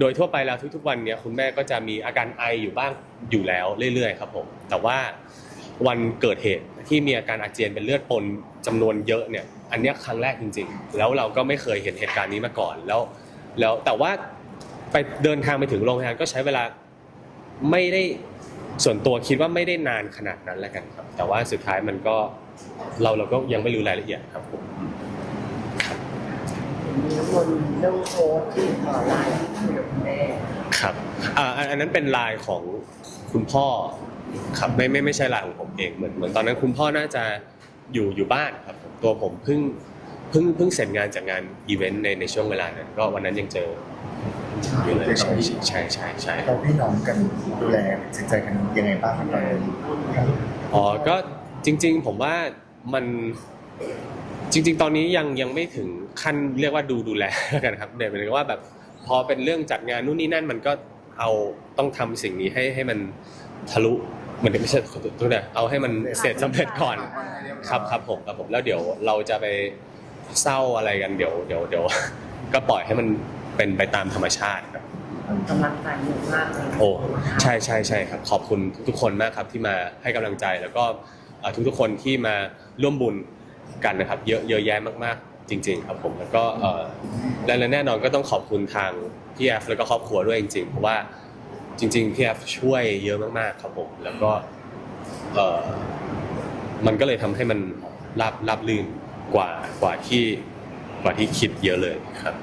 โดยทั่วไปแล้วทุกๆวันเนี้ยคุณแม่ก็จะมีอาการไออยู่บ้างอยู่แล้วเรื่อยๆครับผมแต่ว่าวันเกิดเหตุที่มีอาการอาเจียนเป็นเลือดปนจำนวนเยอะเนี่ย อันเนี้ยครั้งแรกจริง ๆ แล้วเราก็ไม่เคยเห็นเหตุการณ์นี้มาก่อนแล้ว แล้วแต่ว่าไปเดินทางไปถึงโรงพยาบาลก็ใช้เวลาไม่ได้ส่วนตัวคิดว่าไม่ได้นานขนาดนั้นแล้วกันครับ แต่ว่าสุดท้ายมันก็เราเราก็ยังไม่รู้รายละเอียดครับผม น้ำมนต์เรื่องโพสต์ที่เอ่อไลน์ที่คุยกับคุณแม่ครับอ่าอันอันนั้นเป็นไลน์ของคุณพ่อครับไม่ไม่ไม่ใช่ไลน์ของผมเองเหมือนเหมือนตอนนั้นคุณพ่อน่าจะอยู่อยู่บ้านครับผมตัวผมเพิ่งเพิ่งเพิ่งเสร็จงานจากงานอีเวนต์ในในช่วงเวลานั้นก็วันนั้นยังเจออยู่เลยใช่ใช่ใช่ใช่เราพี่น้องกันดูแลจิตใจกันยังไงบ้างครับตอนนี้อ๋อก็จริง ๆ ผมว่ามัน จริง ๆ ตอนนี้ยังยังไม่ถึงขั้นเรียกว่าดูดูแลแล้วกันครับเดี๋ยวหมายถึงว่าแบบพอเป็นเรื่องจัดงานนู่นนี่นั่นมันก็เอาต้องทำสิ่งนี้ให้ให้มันทะลุเหมือนไม่ใช่ตัวเนี่ยเอาให้มันเสร็จสำเร็จก่อนครับครับผมครับผมแล้วเดี๋ยวเราจะไปเศร้าอะไรกันเดี๋ยวเดี๋ยวเดี๋ยวก็ปล่อยให้มันเป็นไปตามธรรมชาติครับกำลังใจเยอะมากเลยโอ้ใช่ใช่ใช่ครับ ขอบคุณทุกๆคนมากครับที่มาให้กำลังใจแล้วก็เอ่อทุกๆคนที่มาร่วมบุญ กันนะครับ เยอะเยอะแยะมากๆ จริง ๆ ครับผมแล้วก็เอ่อและและแน่นอนก็ต้องขอบคุณทางพี่แอฟแล้วก็ครอบครัวด้วยจริงๆเพราะว่าจริงๆพี่แอฟช่วยเยอะมากๆครับผมแล้วก็เอ่อมันก็เลยทำให้มันราบราบลื่นกว่ากว่าที่กว่าที่คิดเยอะเลยครับ